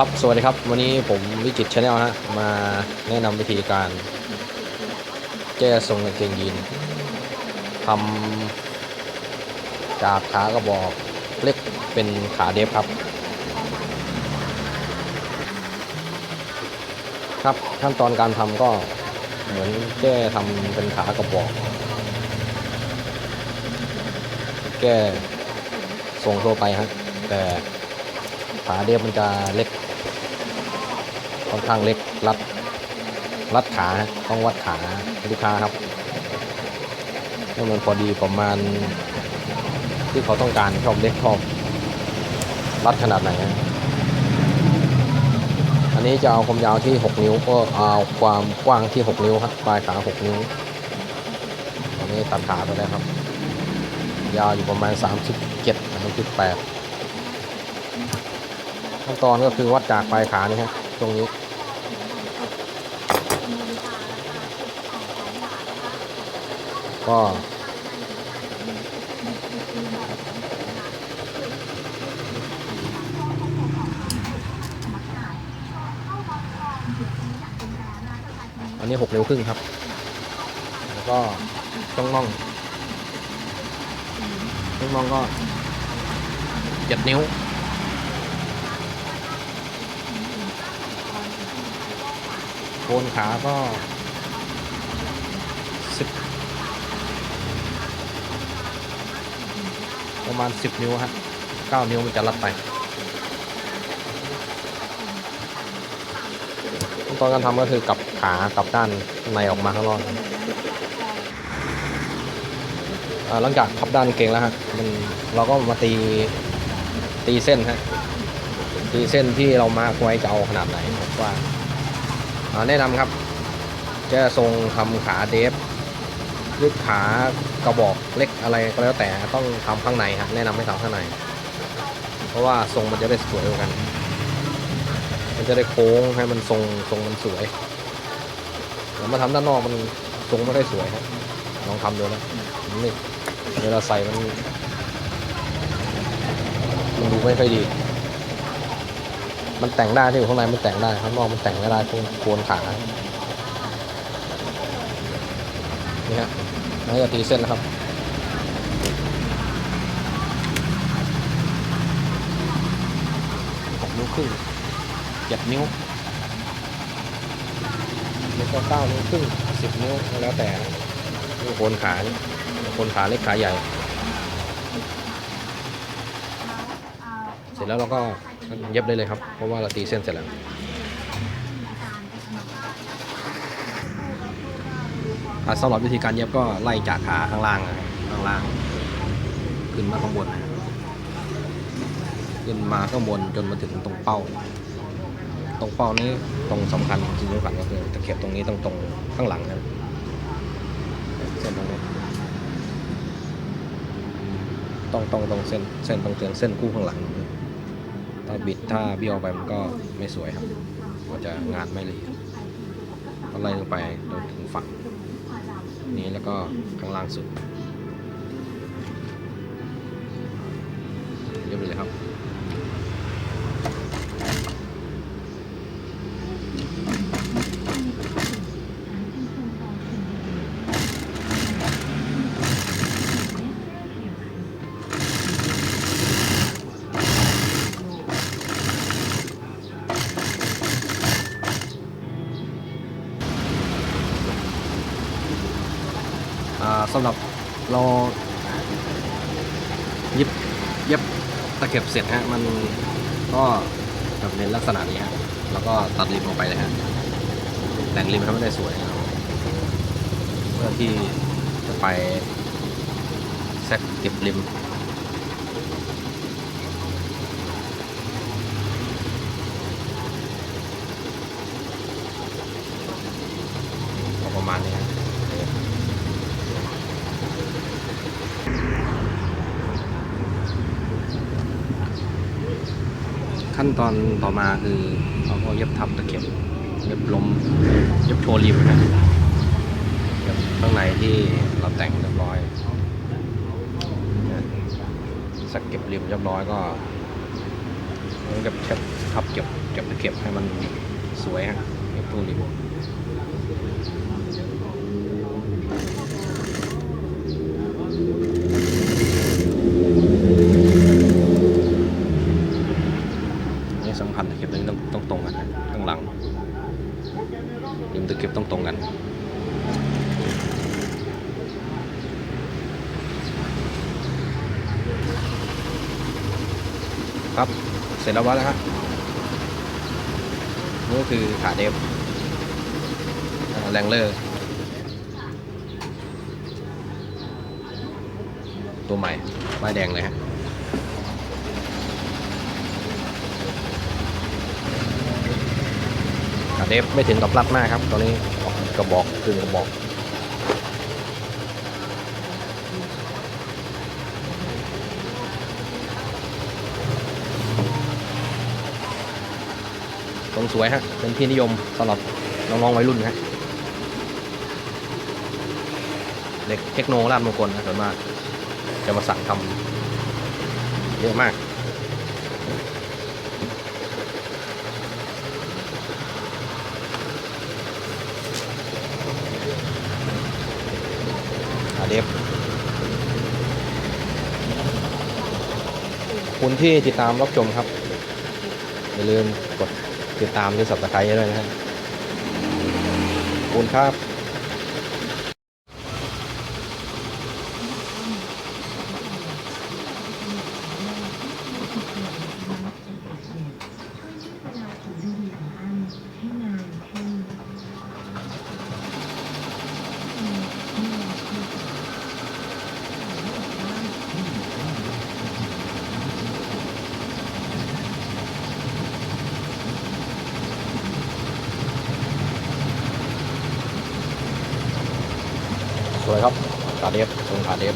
ครับ สวัสดีครับ วันนี้ผมวิจิตชาแนลฮะมาแนะนำวิธีการ แก้ทรงกางเกงยีนทำจากขากระบอกเล็กเป็นขาเดฟครับ ครับขั้นตอนการทำก็เหมือนแก้ทำเป็นขากระบอก แก้ทรงทั่วไปฮะแต่ขาเดฟมันจะเล็ก ค่อนข้างเล็กรัดรัดขาต้องวัดขาลูกค้าครับให้มันพอดีประมาณ ที่เขาต้องการชอบเล็กชอบรัดขนาดไหน อันนี้จะเอาความยาวที่ 6 นิ้วก็เอาความกว้างที่ 6 นิ้วครับปลายขา 6 นิ้วอันนี้ตัดขาไปแล้วครับ ยาวอยู่ประมาณ 37 38ขั้นตอนก็คือวัดจากปลายขานี่ฮะตรงนี้ ก็อันนี้หกนิ้วครึ่งครับ แล้วก็ต้องน่องต้องน่องก็เจ็ดนิ้วโคนขาก็สิบ ประมาณสิบนิ้วฮะเก้านิ้วมันจะรัดไปขั้นตอนการทำก็คือกลับขากลับด้านในออกมาข้างนอกหลังจากพับด้านเก่งแล้วฮะมันเราก็มาตีตีเส้นฮะตีเส้นที่เรามาคไว้จะเอาขนาดไหนว่าอ่าแนะนำครับ จะทรงทำขาเดฟหรือขา กระบอกเล็กอะไรก็แล้วแต่ต้องทำข้างในฮะแนะนำให้ทำข้างใน เพราะว่าทรงมันจะได้สวยกว่ากัน มันจะได้โค้งให้มันทรงทรงมันสวยแล้วมาทำด้านนอกมันทรงไม่ได้สวยครับลองทำดูนะนี่เวลาใส่มันมันดูไม่ค่อยดี มันแต่งได้ที่อยู่ข้างในมันแต่งได้ข้างนอกมันแต่งไม่ได้ตรงโคนขานี่ฮะ น่าจะตีเส้นนะครับหกนิ้วครึ่งเจ็ดนิ้วแล้วก็เก้านิ้วครึ่งสิบนิ้วแล้วแต่โคนขาโคนขาเล็กขาใหญ่ เสร็จแล้วเราก็เย็บได้เลยครับ เพราะว่าเราตีเส้นเสร็จแล้ว อะ สำหรับวิธีการเย็บก็ไล่จากขาข้างล่างข้างล่าง ขึ้นมาข้างบน ขึ้นมาข้างบนจนมาถึงตรงเป้า ตรงเป้านี้ตรงสำคัญจริงๆสำคัญก็คือตะเข็บตรงนี้ต้องตรงข้างหลังนะเส้นตรงนี้ต้องต้องตรงเส้นเส้นตรงเส้นเส้นคู่ข้างหลัง ถ้าบิดถ้าเบี้ยวไปมันก็ไม่สวยครับมันจะงานไม่ละเอียดก็ไล่ลงไปจนถึงฝั่ง นี้แล้วก็ข้างล่างสุดเรียบร้อยเลยครับ สำหรับเราเย็บเย็บตะเข็บเสร็จฮะมันก็จะเน้นลักษณะนี้ฮะแล้วก็ตัดริมลงไปเลยฮะแต่งริมให้มันได้สวยครับเพื่อที่จะไปแซกเก็บริมเอาประมาณนี้ฮะ ขั้นตอนต่อมาคือเขาก็เย็บทับตะเข็บเย็บลมเย็บโชว์ริมนะเย็บข้างในที่เราแต่งเรียบร้อยสักเก็บริมเรียบร้อยก็เหมือนกับเช็บทับเก็บก็บตะเข็บให้มันสวยฮะเก็บตูลิมนี่สำคัญตะเข็บตรงนี้ต้องต้องตรงกันนะข้างหลังริมตะเข็บต้องตรงกัน ครับ เสร็จแล้ววะแล้วฮะนี่คือขาเดฟแรงเลอร์ ตัวใหม่ป้ายแดงเลยฮะขาเดฟไม่ถึงกับรัดมากครับ ตอนนี้กระบอกกึ่งกระบอก ทรงสวยฮะ เป็นที่นิยมสำหรับน้องๆวัยรุ่นฮะเด็กเทคโนราชมงคลนะส่วนมากจะมาสั่งทำเยอะมากอาเดฟคุณที่ติดตามรับชมครับ อย่าลืมกด ติดตามด้วยสับสไครต์ด้วยนะครับขอบคุณครับ สวยครับขาเดฟตรงขาเดฟ